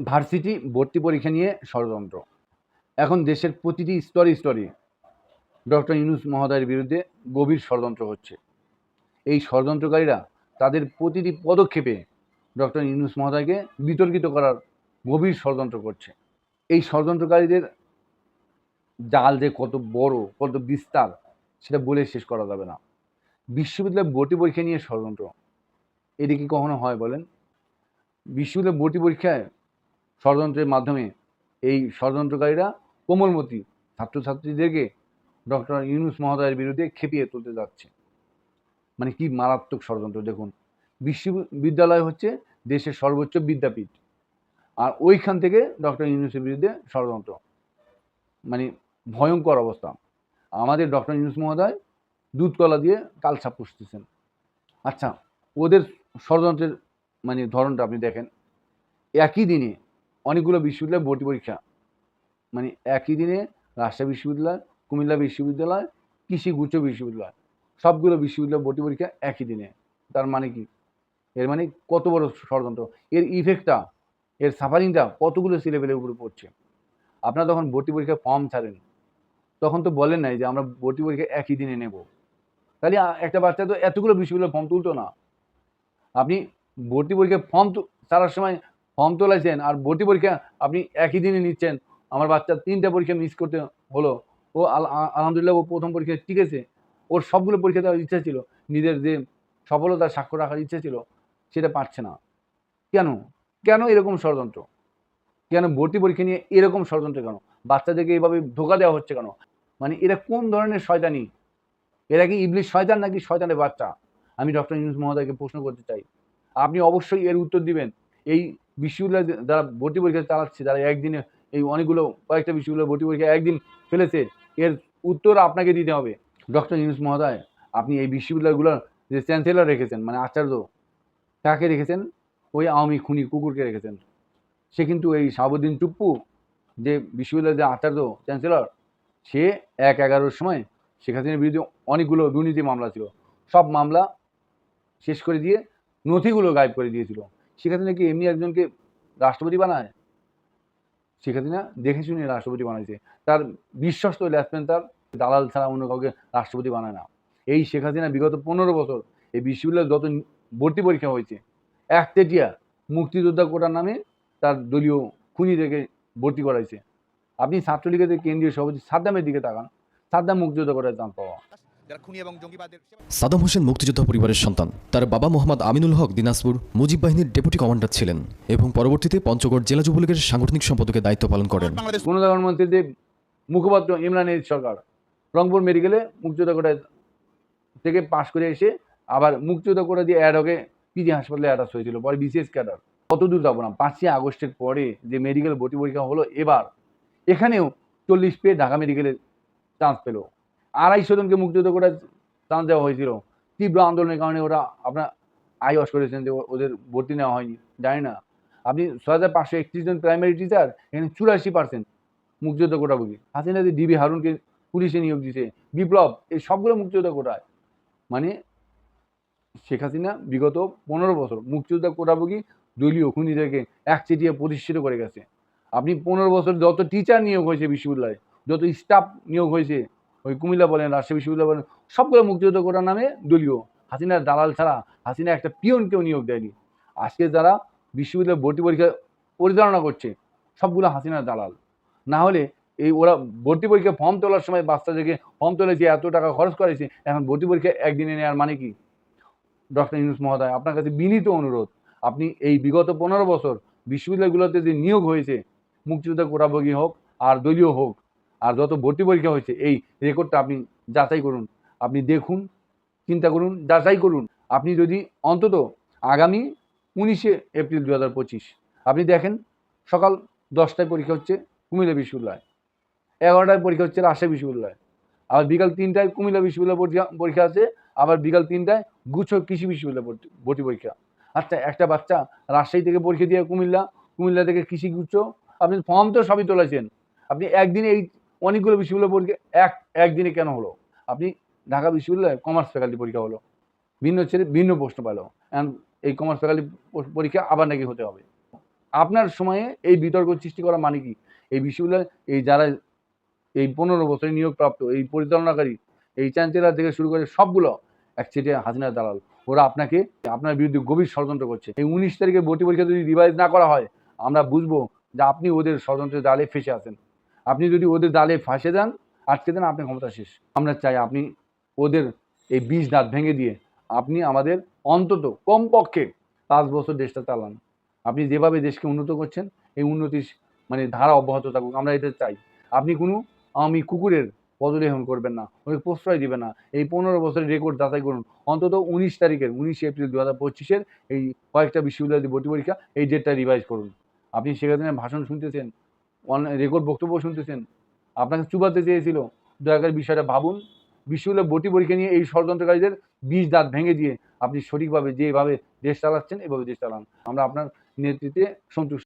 Varsity, ভর্তি পরীক্ষা নিয়ে ষড়যন্ত্র। এখন দেশের প্রতিটি স্তরে স্তরে ডক্টর ইউনুস মহোদয়ের বিরুদ্ধে গভীর ষড়যন্ত্র হচ্ছে। এই ষড়যন্ত্রকারীরা তাদের প্রতিটি পদক্ষেপে ডক্টর ইউনুস মহোদয়কে বিতর্কিত করার গভীর ষড়যন্ত্র করছে। এই ষড়যন্ত্রকারীদের জাল যে কত বড়, কত বিস্তার, সেটা বলে শেষ করা যাবে না। বিশ্ববিদ্যালয় ভর্তি পরীক্ষা নিয়ে ষড়যন্ত্র, এটি কি কখনো হয় বলেন? বিশ্ববিদ্যালয় ভর্তি পরীক্ষায় ষড়যন্ত্রের মাধ্যমে এই ষড়যন্ত্রকারীরা কোমলমতি ছাত্রছাত্রীদেরকে ডক্টর ইউনুস মহোদয়ের বিরুদ্ধে খেপিয়ে তুলতে যাচ্ছে। মানে কি মারাত্মক ষড়যন্ত্র, দেখুন। বিশ্ববিদ্যালয় হচ্ছে দেশের সর্বোচ্চ বিদ্যাপীঠ। আর ওইখান থেকে ডক্টর ইউনুসের বিরুদ্ধে ষড়যন্ত্র। মানে ভয়ঙ্কর অবস্থা। আমাদের ডক্টর ইউনুস মহোদয় দুধ কলা দিয়ে কালসা পুষতেছেন। আচ্ছা ওদের ষড়যন্ত্রের মানে ধরনটা আপনি দেখেন। একই দিনে অনেকগুলো বিশ্ববিদ্যালয় ভর্তি পরীক্ষা। মানে একই দিনে রাজশাহী বিশ্ববিদ্যালয়, কুমিল্লা বিশ্ববিদ্যালয়, কৃষি গুচ্ছ বিশ্ববিদ্যালয়, সবগুলো বিশ্ববিদ্যালয় ভর্তি পরীক্ষা একই দিনে। তার মানে কি? এর মানে কত বড় ষড়যন্ত্র? এর ইফেক্টটা এর সাফারিংটা কতগুলো সিলেবেলের উপরে পড়ছে? আপনারা তখন ভর্তি পরীক্ষার ফর্ম ছাড়েন, তখন তো বলেন নাই যে আমরা ভর্তি পরীক্ষা একই দিনে নেব। তাহলে একটা বাচ্চা তো এতগুলো বিশ্ববিদ্যালয় ফর্ম তুলতো না। আপনি ভর্তি পরীক্ষার ফর্ম ছাড়ার সময় ফর্ম তোলাইছেন আর ভর্তি পরীক্ষা আপনি একই দিনে নিচ্ছেন। আমার বাচ্চা তিনটা পরীক্ষা মিস করতে হলো। ও আল- আলহামদুলিল্লাহ ও প্রথম পরীক্ষায় টিকেছে ওর সবগুলো পরীক্ষা দেওয়ার ইচ্ছা ছিল। নিজের যে সফলতার স্বাক্ষর রাখার ইচ্ছা ছিল, সেটা পারছে না। কেন? কেন এরকম ষড়যন্ত্র? কেন ভর্তি পরীক্ষা নিয়ে এরকম ষড়যন্ত্র কেন? বাচ্চাদেরকে এইভাবে ধোকা দেওয়া হচ্ছে কেন? মানে এরা কোন ধরনের শয়তানি? এরা কি ইবলিশ শয়তান নাকি শয়তানের বাচ্চা? আমি ডক্টর ইউনুস মহোদয়কে প্রশ্ন করতে চাই। আপনি অবশ্যই এর উত্তর দিবেন। এই বিশ্ববিদ্যালয় যারা ভর্তি পরীক্ষা চালাচ্ছে যারা একদিনে এই অনেকগুলো কয়েকটা বিশ্ববিদ্যালয় ভর্তি পরীক্ষা একদিন ফেলেছে। এর উত্তর আপনাকে দিতে হবে। ডক্টর ইউনুস মহোদয়, আপনি এই বিশ্ববিদ্যালয়গুলোর যে চ্যান্সেলর রেখেছেন মানে আচার্য, কাকে রেখেছেন? ওই আওয়ামী খুনি কুকুরকে রেখেছেন। সে কিন্তু এই শাহাবুদ্দিন টুপ্পু, যে বিশ্ববিদ্যালয়ের যে আচার্য, চ্যান্সেলর, সে এক এগারোর সময় শেখ হাসিনার বিরুদ্ধে অনেকগুলো দুর্নীতি মামলা ছিল। সব মামলা শেষ করে দিয়ে নথিগুলো গায়েব করে দিয়েছিল। শেখ কি এমনি একজনকে রাষ্ট্রপতি বানায়? শেখ হাসিনা দেখে শুনে রাষ্ট্রপতি বানাইছে। তার বিশ্বস্ত লেফটেন্যান্ট তার, দালাল ছাড়া অন্য কাউকে রাষ্ট্রপতি বানায় না। এই শেখ হাসিনা বিগত পনেরো বছর এই বিশ্ববিদ্যালয়ে যত ভর্তি পরীক্ষা হয়েছে এক তেটিয়া মুক্তিযোদ্ধা কোটার নামে তার দলীয় খুনিদেরকে ভর্তি করাইছে। আপনি ছাত্রলীগের কেন্দ্রীয় সভাপতি সাদ্দামের দিকে তাকান। সাদ্দাম মুক্তিযোদ্ধা কোটায় চান পাওয়া। যারা খুনি এবং জঙ্গিবাদের সাদাম হোসেন মুক্তিযোদ্ধা পরিবারের সন্তান। তার বাবা মোহাম্মদ আমিনুল হক দিনাজপুর মুজিব বাহিনীর ডেপুটি কমান্ডার ছিলেন এবং পরবর্তীতে পঞ্চগড় জেলা যুবলীগের সাংগঠনিক সম্পাদকের দায়িত্ব পালন করেন। মুখপাত্র ইমরান সরকার রংপুর মেডিকেলে মুক্তিযোদ্ধা কোটায় থেকে পাশ করে এসে আবার মুক্তিযোদ্ধা কোটা দিয়ে অ্যাড হকে পিজি হাসপাতালে অ্যাটাচ হয়েছিল পরে বিসিএস ক্যাডার। কত দূর যাব না পাঁচই আগস্টের পরে যে মেডিকেল ভর্তি পরীক্ষা হলো এবার এখানেও চল্লিশ পেয়ে ঢাকা মেডিকেলে চান্স পেল। আড়াইশো জনকে মুক্তিযোদ্ধা কোটায় চান্স দেওয়া হয়েছিল। তীব্র আন্দোলনের কারণে ওরা আপনার আই আইওয়াস করেছেন যে ওদের ভর্তি নেওয়া হয়নি। জানি না। আপনি ছ হাজার পাঁচশো একত্রিশ জন প্রাইমারি টিচার এখানে চুরাশি পার্সেন্ট মুক্তিযোদ্ধা কোটাভোগী হাসিনা যে ডিবি হারুনকে পুলিশে নিয়োগ দিছে বিপ্লব, এই সবগুলো মুক্তিযোদ্ধা কোটায়। মানে শেখ হাসিনা বিগত পনেরো বছর মুক্তিযোদ্ধা কোটাভোগী দলীয় খুনিদেরকে একচেটিয়া প্রতিষ্ঠিত করে গেছে। আপনি পনেরো বছর যত টিচার নিয়োগ হয়েছে বিশ্ববিদ্যালয়ে, যত স্টাফ নিয়োগ হয়েছে ওই কুমিল্লা বলেন, রাজশাহী বিশ্ববিদ্যালয় বলেন, সবগুলো মুক্তিযোদ্ধা কোটার নামে দলীয়। হাসিনার দালাল ছাড়া হাসিনা একটা পিয়নকেও নিয়োগ দেয়নি। আজকে যারা বিশ্ববিদ্যালয় ভর্তি পরীক্ষা পরিচালনা করছে, সবগুলো হাসিনার দালাল। না হলে এই ওরা ভর্তি পরীক্ষা ফর্ম তোলার সময় বাচ্চাদেরকে ফর্ম তুলেছে এত টাকা খরচ করেছে, এখন ভর্তি পরীক্ষা একদিনে নেওয়ার মানে কি? ডক্টর ইউনুস মহোদয়, আপনার কাছে বিনীত অনুরোধ, আপনি এই বিগত পনেরো বছর বিশ্ববিদ্যালয়গুলোতে যে নিয়োগ হয়েছে, মুক্তিযোদ্ধা কোটাভোগী হোক আর দলীয় হোক আর যত ভর্তি পরীক্ষা হয়েছে, এই রেকর্ডটা আপনি যাচাই করুন। আপনি দেখুন, চিন্তা করুন, যাচাই করুন। আপনি যদি অন্তত আগামী উনিশে এপ্রিল দু হাজার পঁচিশ, আপনি দেখেন সকাল দশটায় পরীক্ষা হচ্ছে কুমিল্লা বিশ্ববিদ্যালয়, এগারোটায় পরীক্ষা হচ্ছে রাজশাহী বিশ্ববিদ্যালয়, আবার বিকাল তিনটায় কুমিল্লা বিশ্ববিদ্যালয় পরীক্ষা পরীক্ষা আছে, আবার বিকাল তিনটায় গুচ্ছ কৃষি বিশ্ববিদ্যালয় ভর্তি- পরীক্ষা। আচ্ছা একটা বাচ্চা রাজশাহী থেকে পরীক্ষা দিয়ে কুমিল্লা কুমিল্লা থেকে কৃষি গুচ্ছ, আপনি ফর্ম তো সবই তোলাইছেন আপনি একদিনে এই অনেকগুলো বিশ্ববিদ্যালয় পরীক্ষা, এক, একদিনে কেন হলো? আপনি ঢাকা বিশ্ববিদ্যালয়ে কমার্স ফ্যাকাল্টি পরীক্ষা হলো। ভিন্ন ছেলে ভিন্ন প্রশ্ন পেল। এখন এই কমার্স ফ্যাকাল্টি পরীক্ষা আবার নাকি হতে হবে। আপনার সময়ে এই বিতর্ক সৃষ্টি করা মানে কি? এই বিশ্ববিদ্যালয়, এই যারা এই পনেরো বছরে নিয়োগপ্রাপ্ত, এই পরিচালনাকারী, এই চ্যান্সেলার থেকে শুরু করে সবগুলো একচেটে হাসিনা দালাল, ওরা আপনাকে, আপনার বিরুদ্ধে গভীর ষড়যন্ত্র করছে। এই উনিশ তারিখে ভর্তি পরীক্ষা যদি রিভাইজ না করা হয়, আমরা বুঝব যে আপনি ওদের ষড়যন্ত্রের জালে ফেসে আছেন। আপনি যদি ওদের দালে ফাঁসে যান, আটকে দেন আপনি ক্ষমতা শেষ। আমরা চাই আপনি ওদের এই বিষ দাঁত ভেঙে দিয়ে আপনি আমাদের অন্তত কমপক্ষে পাঁচ বছর দেশটা চালান। আপনি যেভাবে দেশকে উন্নত করছেন, এই উন্নতির মানে ধারা অব্যাহত থাকুক, আমরা এটা চাই। আপনি কোনো আমি কুকুরের পদলেহন করবেন না ওই প্রশ্রয় দিবেন না। এই পনেরো বছরের রেকর্ড যাচাই করুন। অন্তত উনিশ তারিখের, উনিশে এপ্রিল দু হাজার পঁচিশের এই কয়েকটা বিশ্ববিদ্যালয়ের ভর্তি পরীক্ষা এই ডেটটা রিভাইজ করুন। আপনি সেখানে ভাষণ শুনতেছেন রেকর্ড বক্তব্য শুনতেছেন। আপনাকে চুবাতে চেয়েছিল, দয়া করে বিষয়টা ভাবুন। বিশ্ববিদ্যালয় ভর্তি পরীক্ষা নিয়ে এই ষড়যন্ত্রকারীদের বীজ দাঁত ভেঙে দিয়ে আপনি সঠিকভাবে যেভাবে দেশ চালাচ্ছেন, এভাবে দেশ চালান। আমরা আপনার নেতৃত্বে সন্তুষ্ট।